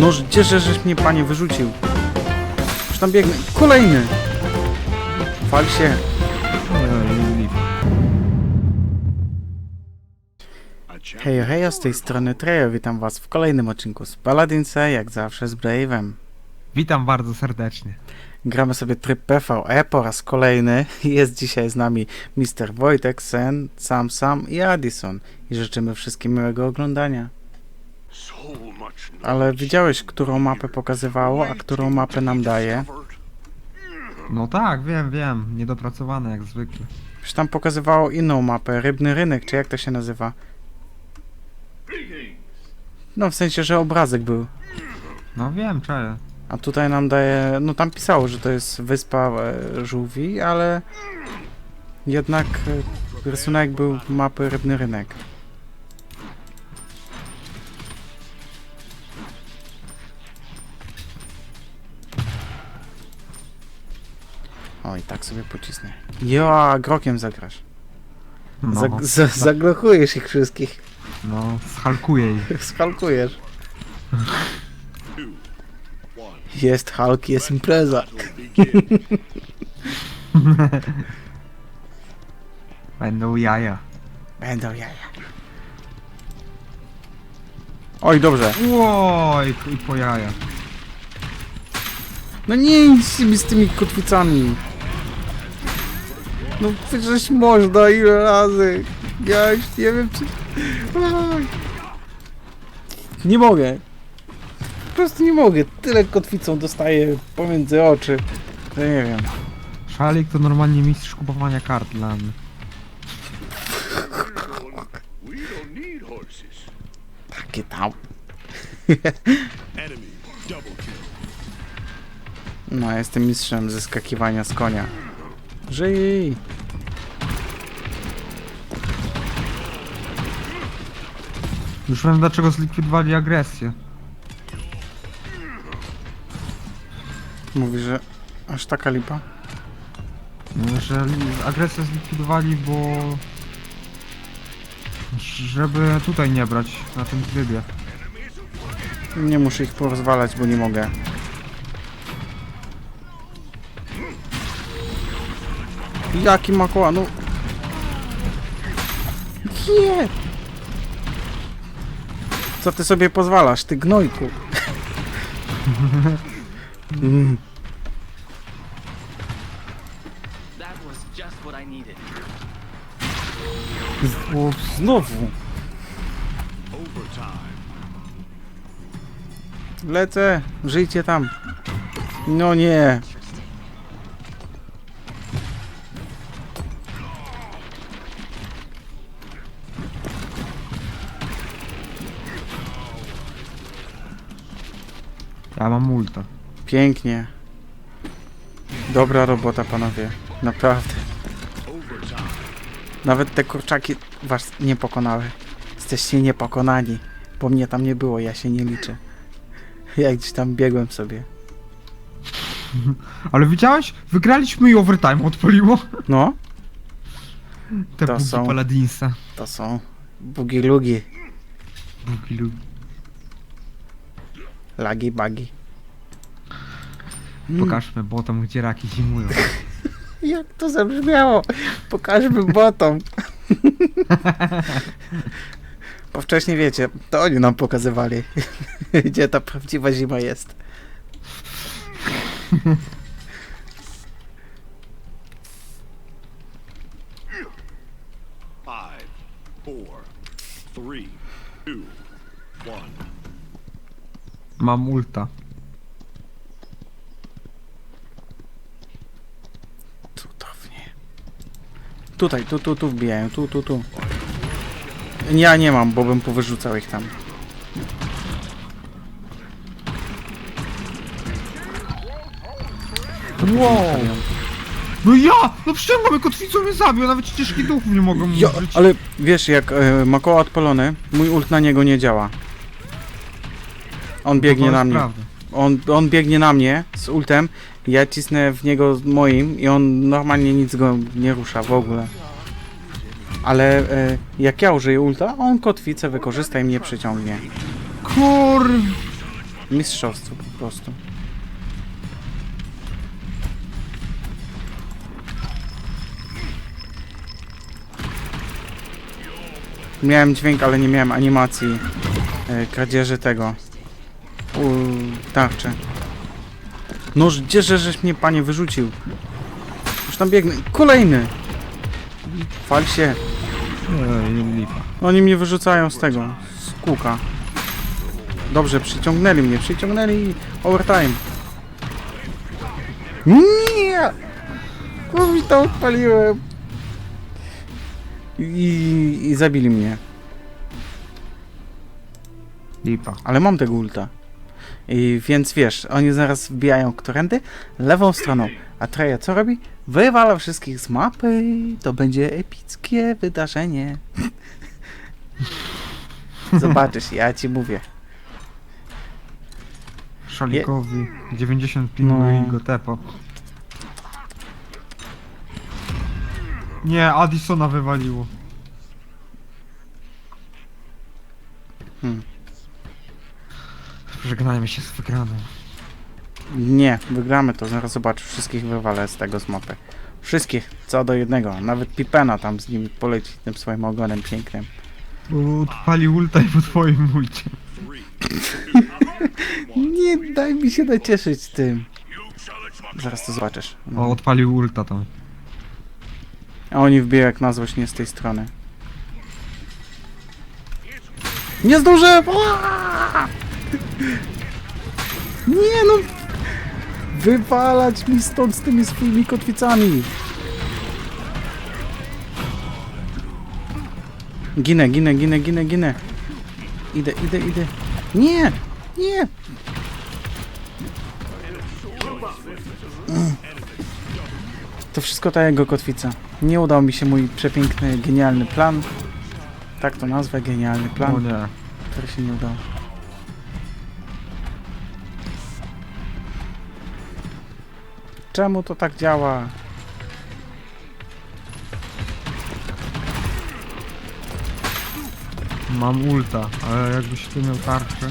No, gdzieże żeś mnie, panie, wyrzucił? Już tam biegnę. Kolejny! Fal się. Hej, hej, z tej strony Trejo, witam was w kolejnym odcinku z Paladinsa, jak zawsze z Brave'em. Witam bardzo serdecznie. Gramy sobie tryb PvE po raz kolejny. Jest dzisiaj z nami Mr. Wojtek, Sen, Sam Sam i Addison. I życzymy wszystkim miłego oglądania. Ale widziałeś, którą mapę pokazywało, a którą mapę nam daje? No tak, wiem, wiem. Niedopracowane jak zwykle. Przecież tam pokazywało inną mapę, Rybny Rynek, czy jak to się nazywa? No w sensie, że obrazek był. No wiem, czaję. A tutaj nam daje, no tam pisało, że to jest wyspa e, żółwi, ale jednak e, rysunek był mapy Rybny Rynek. O, i tak sobie pocisnę. Jo, grokiem zagrasz. No, Zag za zaglochujesz ich wszystkich. no schalkuję ich. Skalkujesz. Jest Hulk, jest impreza. Będą jaja. Będą jaja. Oj, dobrze. Oj, i po jaja. No nie idź z tymi kotwicami. No przecież można ile razy. Ja już nie wiem czy... Nie mogę. Po prostu nie mogę. Tyle kotwicą dostaję pomiędzy oczy. To nie wiem. Szalik to normalnie mistrz kupowania kart dla mnie. We don't need horses. Takie tam. Enemy double kill. No, jestem mistrzem zeskakiwania z konia. Żyj! Już wiem dlaczego zlikwidowali agresję. Mówi, że aż taka lipa? Że li- agresję zlikwidowali, bo... Żeby tutaj nie brać na tym trybie. Nie muszę ich porozwalać, bo nie mogę. Jaki makoła, no... Nie! Co ty sobie pozwalasz, ty gnojku? Mm, znowu! Lecę, żyjcie tam. No nie. Ja mam multa. Pięknie. Dobra robota, panowie. Naprawdę. Nawet te kurczaki was nie pokonały. Jesteście niepokonani. Bo mnie tam nie było, ja się nie liczę. Ja gdzieś tam biegłem sobie. Ale widziałeś? Wygraliśmy i overtime odpaliło. No, Te To bugi są- Paladinsa. to są bugi-lugi. Bugi lugi. Lagi-bagi. Mm, Pokażmy botom, gdzie raki zimują. Jak to zabrzmiało? Pokażmy botom. Bo wcześniej wiecie, to oni nam pokazywali, gdzie ta prawdziwa zima jest. Five, four, three, two, one. Mam ulta. Cudownie. Tutaj, tu, tu, tu wbijają, tu, tu, tu. Ja nie mam, bo bym powyrzucał ich tam. Wow! No ja! No przyciągam kotwicą mnie zabił, nawet ścieżki duchów nie mogą Ja, użyć. ale wiesz, jak e, ma koło odpalone, mój ult na niego nie działa. On biegnie To na mnie. prawda. On, on biegnie na mnie z ultem, ja cisnę w niego moim i on normalnie nic go nie rusza w ogóle. Ale e, jak ja użyję ulta, on kotwicę wykorzysta i mnie przyciągnie. Kur... Mistrzostwo po prostu. Miałem dźwięk, ale nie miałem animacji e, kradzieży tego. U, tarczy. Noż, gdzieże żeś mnie panie wyrzucił? Już tam biegnę. Kolejny! Fal się. Ej, lipa. Oni mnie wyrzucają z tego, z kółka. Dobrze, przyciągnęli mnie, przyciągnęli overtime. Nie! Kurwi to odpaliłem. I, I zabili mnie. Lipa. Ale mam tego ulta. I więc wiesz, oni zaraz wbijają którędy? Lewą stroną. A Treja co robi? Wywala wszystkich z mapy. To będzie epickie wydarzenie. Zobaczysz, ja ci mówię. Szalikowi 90 pingu No. i go tepo. Nie, Addisona wywaliło. Hmm. Żegnajmy się z wygraną. Nie, wygramy to, zaraz zobaczysz. Wszystkich wywalę z tego z mapy. Wszystkich, co do jednego. Nawet Pipena tam z nim poleci tym swoim ogonem pięknym. Bo Odpali ulta i po twoim ulcie. Nie daj mi się nacieszyć tym. Zaraz to zobaczysz. No. O, odpalił ulta tam. A oni wbiją jak na złość nie z tej strony. Nie! Aaaa! Nie no! Wywalać mi stąd z tymi swoimi kotwicami! Ginę, ginę, ginę, ginę, ginę. Idę, idę, idę. Nie! Nie! To wszystko ta jego kotwica. Nie udał mi się mój przepiękny, genialny plan. Tak to nazwę, genialny O plan, nie. który się nie udał. Czemu to tak działa? Mam ulta, ale jakbyś ty miał tarczę.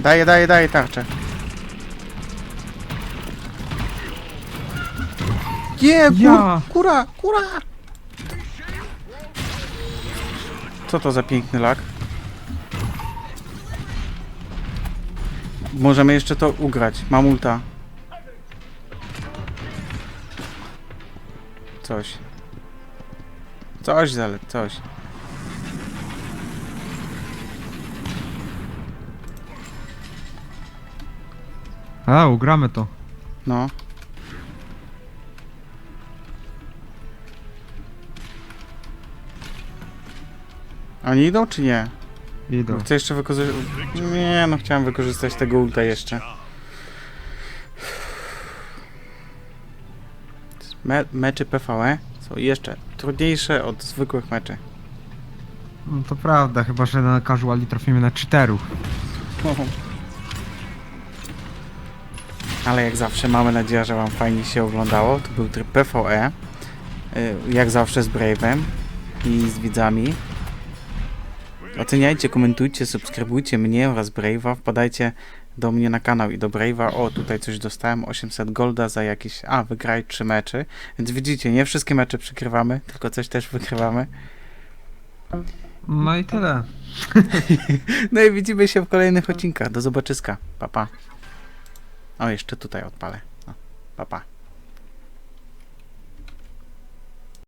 Daję, daję, daję tarczę. Nie, kur, Ja! kura, kura! Co to za piękny lak? Możemy jeszcze to ugrać. Mam ulta. Coś. Coś, zalet, coś. A, ugramy to. No. Oni idą czy nie? Idą. Chcę jeszcze wykorzystać... Nie, no chciałem wykorzystać tego ulta jeszcze. Me meczy PvE są jeszcze trudniejsze od zwykłych meczy. No to prawda, chyba że na casuali trafimy na cheaterów. Ale jak zawsze mamy nadzieję, że Wam fajnie się oglądało. To był tryb PvE. y, Jak zawsze z Brave'em i z widzami. Oceniajcie, komentujcie, subskrybujcie mnie oraz Brave'a. Wpadajcie do mnie na kanał i do Brave'a. O, tutaj coś dostałem. 800 golda za jakieś... A, wygraj 3 mecze. Więc widzicie, nie wszystkie mecze przykrywamy, tylko coś też wykrywamy. No i tyle. No i widzimy się w kolejnych odcinkach. Do zobaczyska. Pa, pa. O, jeszcze tutaj odpalę. No, pa, pa.